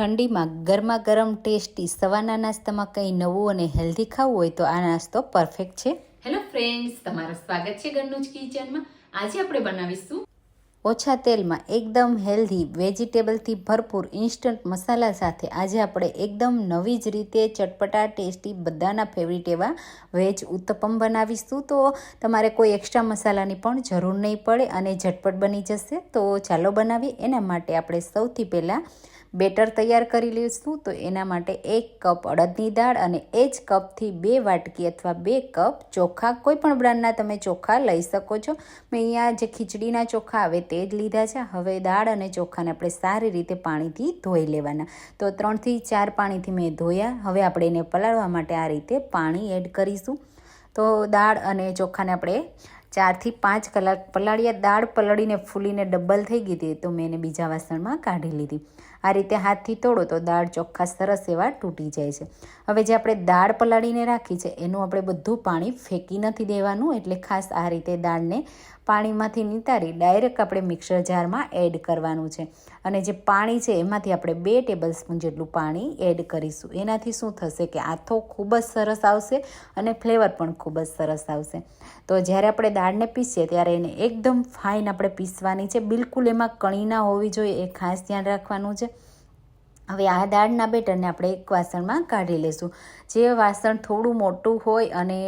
ઠંડીમાં ગરમા ગરમ ટેસ્ટી સવારના નાસ્તામાં કંઈ નવું અને હેલ્ધી ખાવું હોય તો આ નાસ્તો પરફેક્ટ છે. હેલો ફ્રેન્ડ્સ તમારું સ્વાગત છે ઘરનું જ કિચનમાં. આજે આપણે બનાવીશું ઓછા તેલમાં એકદમ હેલ્ધી વેજીટેબલથી ભરપૂર ઇન્સ્ટન્ટ મસાલા સાથે આજે આપણે એકદમ નવી જ રીતે ચટપટા ટેસ્ટી બધાના ફેવરિટ એવા વેજ ઉત્તપમ બનાવીશું. તો તમારે કોઈ એક્સ્ટ્રા મસાલાની પણ જરૂર નહીં પડે અને ઝટપટ બની જશે. તો ચાલો બનાવીએ. એના માટે આપણે સૌથી પહેલાં બેટર તૈયાર કરી લઈશું, તો એના માટે એક કપ અડદની દાળ અને એ જ કપથી બે વાટકી અથવા બે કપ ચોખા, કોઈપણ બ્રાન્ડના તમે ચોખા લઈ શકો છો. મેં અહીંયા જે ખીચડીના ચોખા આવે તે જ લીધા છે. હવે દાળ અને ચોખાને આપણે સારી રીતે પાણીથી ધોઈ લેવાના. તો ત્રણથી ચાર પાણીથી મેં ધોયા. હવે આપણે એને પલાળવા માટે આ રીતે પાણી એડ કરીશું. તો દાળ અને ચોખાને આપણે ચારથી પાંચ કલાક પલાળ્યા. દાળ પલળીને ફૂલીને ડબલ થઈ ગઈ હતી, તો મેં એને બીજા વાસણમાં કાઢી લીધી. આ રીતે હાથથી તોડો તો દાળ ચોખ્ખા સરસ એવા તૂટી જાય છે. હવે જે આપણે દાળ પલાળીને રાખી છે, એનું આપણે બધું પાણી ફેંકી નથી દેવાનું, એટલે ખાસ આ રીતે દાળને પાણીમાંથી નિતારી ડાયરેક્ટ આપણે મિક્સર જારમાં એડ કરવાનું છે. અને જે પાણી છે, એમાંથી આપણે બે ટેબલ સ્પૂન જેટલું પાણી એડ કરીશું. એનાથી શું થશે કે આથો ખૂબ જ સરસ આવશે અને ફ્લેવર પણ ખૂબ જ સરસ આવશે. તો જ્યારે આપણે દાળને પીસીએ ત્યારે એને એકદમ ફાઇન આપણે પીસવાની છે. બિલકુલ એમાં કણી ના હોવી જોઈએ, એ ખાસ ધ્યાન રાખવાનું છે. હવે આ દાળના બેટરને આપણે એક વાસણમાં કાઢી લઈશું જે વાસણ થોડું મોટું હોય અને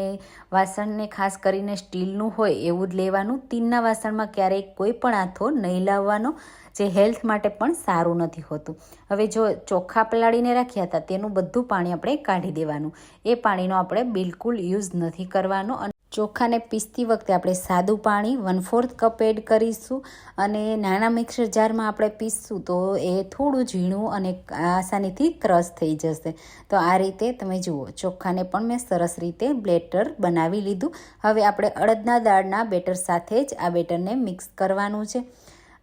વાસણને ખાસ કરીને સ્ટીલનું હોય એવું જ લેવાનું. તીનના વાસણમાં ક્યારેય કોઈ પણ આથો નહીં લાવવાનો, જે હેલ્થ માટે પણ સારું નથી હોતું. હવે જો ચોખા પલાળીને રાખ્યા હતા, તેનું બધું પાણી આપણે કાઢી દેવાનું. એ પાણીનો આપણે બિલકુલ યુઝ નથી કરવાનો ચોખાને પીસતી વખતે આપણે સાદું પાણી વન ફોર્થ કપ એડ કરીશું અને નાના મિક્સર જારમાં આપણે પીસશું તો એ થોડું ઝીણું અને આસાનીથી ક્રશ થઈ જશે. તો આ રીતે તમે જુઓ, ચોખાને પણ મેં સરસ રીતે બ્લેટર બનાવી લીધું. હવે આપણે અડદના દાળના બેટર સાથે જ આ બેટરને મિક્સ કરવાનું છે.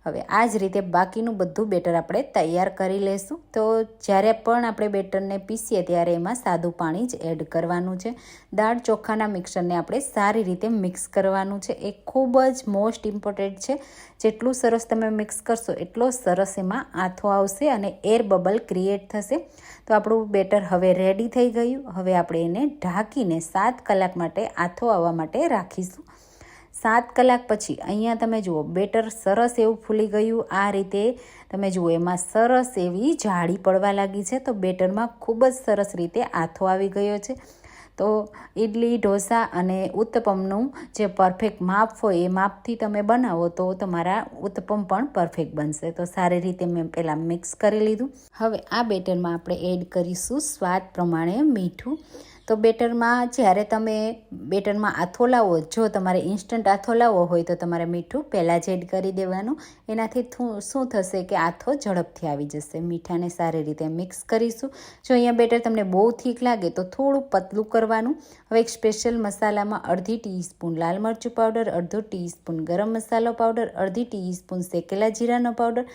હવે આ જ રીતે બાકીનું બધું બેટર આપણે તૈયાર કરી લઈશું તો જ્યારે પણ આપણે બેટરને પીસીએ ત્યારે એમાં સાદું પાણી જ એડ કરવાનું છે. દાળ ચોખાના મિક્સરને આપણે સારી રીતે મિક્સ કરવાનું છે. એ ખૂબ જ મોસ્ટ ઇમ્પોર્ટન્ટ છે. જેટલું સરસ તમે મિક્સ કરશો એટલો સરસ એમાં આથો આવશે અને એર બબલ ક્રિએટ થશે. તો આપણું બેટર હવે રેડી થઈ ગયું. હવે આપણે એને ઢાંકીને સાત કલાક માટે આથો આવવા માટે રાખીશું. સાત કલાક પછી અહીંયા તમે જુઓ, બેટર સરસ એવું ફૂલી ગયું. આ રીતે તમે જુઓ, એમાં સરસ એવી જાળી પડવા લાગી છે. તો બેટરમાં ખૂબ જ સરસ રીતે આથો આવી ગયો છે. તો ઇડલી ઢોસા અને ઉત્તપમનું જે પરફેક્ટ માપ હોય, એ માપથી તમે બનાવો તો તમારા ઉત્તપમ પણ પરફેક્ટ બનશે. તો સારી રીતે મેં પહેલાં મિક્સ કરી લીધું. હવે આ બેટરમાં આપણે એડ કરીશું સ્વાદ પ્રમાણે મીઠું. તો બેટરમાં જ્યારે તમે બેટરમાં આથો લાવો, જો તમારે ઇન્સ્ટન્ટ આથો લાવવો હોય તો તમારે મીઠું પહેલાં જ એડ કરી દેવાનું. એનાથી શું થશે કે આથો ઝડપથી આવી જશે. મીઠાને સારી રીતે મિક્સ કરીશું. જો અહીંયા બેટર તમને બહુ થીક લાગે તો થોડું પતલું કરવાનું. હવે એક સ્પેશિયલ મસાલામાં અડધી ટીસ્પૂન લાલ મરચું પાવડર અડધો ટીસ્પૂન ગરમ મસાલો પાવડર અડધી ટીસ્પૂન શેકેલા જીરાનો પાવડર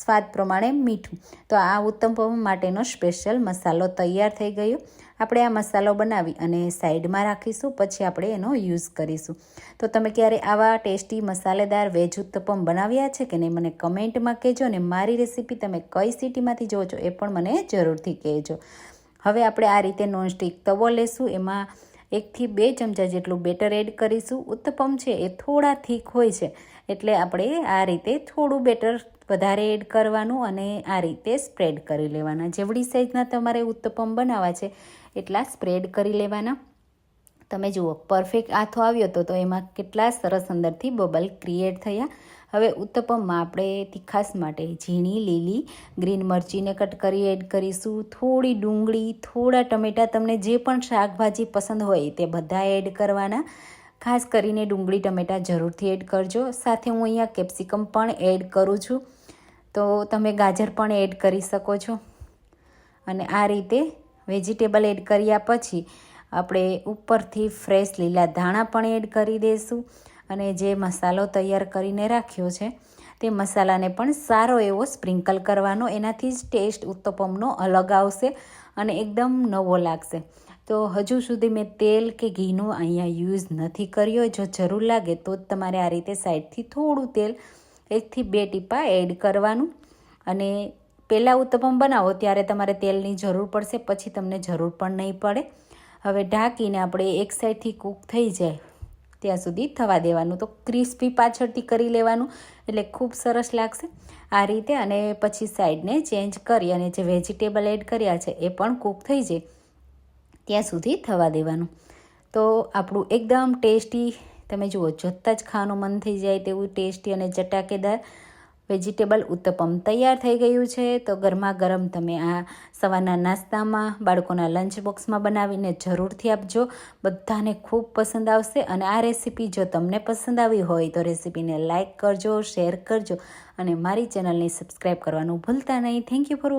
સ્વાદ પ્રમાણે મીઠું. તો આ ઉત્તમ માટેનો સ્પેશિયલ મસાલો તૈયાર થઈ ગયો. આપણે આ મસાલો બનાવી અને સાઈડમાં રાખીશું, પછી આપણે એનો યુઝ કરીશું. તો તમે ક્યારે આવા ટેસ્ટી મસાલેદાર વેજ ઉત્તપમ બનાવ્યા છે કે નહીં, મને કમેન્ટમાં કહેજો અને મારી રેસીપી તમે કઈ સિટીમાંથી જોવો છો એ પણ મને જરૂરથી કહેજો. હવે આપણે આ રીતે નોનસ્ટિક તવો લેશું. એમાં એકથી બે ચમચા જેટલું બેટર એડ કરીશું. ઉત્તપમ છે એ થોડા થીક હોય છે, એટલે આપણે આ રીતે થોડું બેટર વધારે એડ કરવાનું અને આ રીતે સ્પ્રેડ કરી લેવાના. જેવડી સાઈઝના તમારે ઉત્તપમ બનાવવા છે, એટલા સ્પ્રેડ કરી લેવાના. તમે જુઓ પરફેક્ટ આથો આવ્યો હતો તો એમાં કેટલા સરસ અંદરથી બબલ ક્રિએટ થયા. હવે ઉત્તપમમાં આપણે તીખાસ માટે ઝીણી, લીલી ગ્રીન મરચીને કટ કરી એડ કરીશું. થોડી ડુંગળી, થોડા ટમેટાં, તમને જે પણ શાકભાજી પસંદ હોય તે બધા એડ કરવાના. ખાસ કરીને ડુંગળી, ટમેટાં જરૂરથી એડ કરજો. સાથે હું અહીંયા કેપ્સિકમ પણ એડ કરું છું. તો તમે ગાજર પણ એડ કરી શકો છો. અને આ રીતે વેજીટેબલ એડ કર્યા પછી આપણે ઉપરથી ફ્રેશ લીલા ધાણા પણ એડ કરી દઈશું અને જે મસાલો તૈયાર કરીને રાખ્યો છે, તે મસાલાને પણ સારો એવો સ્પ્રિંકલ કરવાનો, એનાથી જ ટેસ્ટ ઉત્તપમનો અલગ આવશે અને એકદમ નવો લાગશે. તો હજુ સુધી મેં તેલ કે ઘીનું અહીંયા યુઝ નથી કર્યો, જો જરૂર લાગે તો જ તમારે આ રીતે સાઈડથી થોડું તેલ, એકથી બે ટીપા એડ કરવાનું. અને પહેલાં ઉત્તપમ બનાવો ત્યારે તમારે તેલની જરૂર પડશે, પછી તમને જરૂર પણ નહીં પડે. હવે ઢાંકીને આપણે એક સાઈડથી કૂક થઈ જાય, ત્યાં સુધી થવા દેવાનું. તો ક્રિસ્પી પાછળથી કરી લેવાનું, એટલે ખૂબ સરસ લાગશે. આ રીતે અને પછી સાઈડને ચેન્જ કરી અને જે વેજીટેબલ એડ કર્યા છે એ પણ કૂક થઈ જાય, ત્યાં સુધી થવા દેવાનું. તો આપણું એકદમ ટેસ્ટી, તમે જુઓ જોતાં જ ખાવાનું મન થઈ જાય તેવું ટેસ્ટી અને ચટાકેદાર વેજીટેબલ ઉત્તપમ તૈયાર થઈ ગયું છે. તો ગરમા ગરમ તમે આ સવારના નાસ્તામાં, બાળકોના લંચ બોક્સમાં બનાવીને જરૂરથી આપજો. બધાને ખૂબ પસંદ આવશે અને આ રેસીપી જો તમને પસંદ આવી હોય તો રેસીપીને લાઇક કરજો, શેર કરજો અને મારી ચેનલને સબસ્ક્રાઈબ કરવાનું ભૂલતા નહીં. Thank you for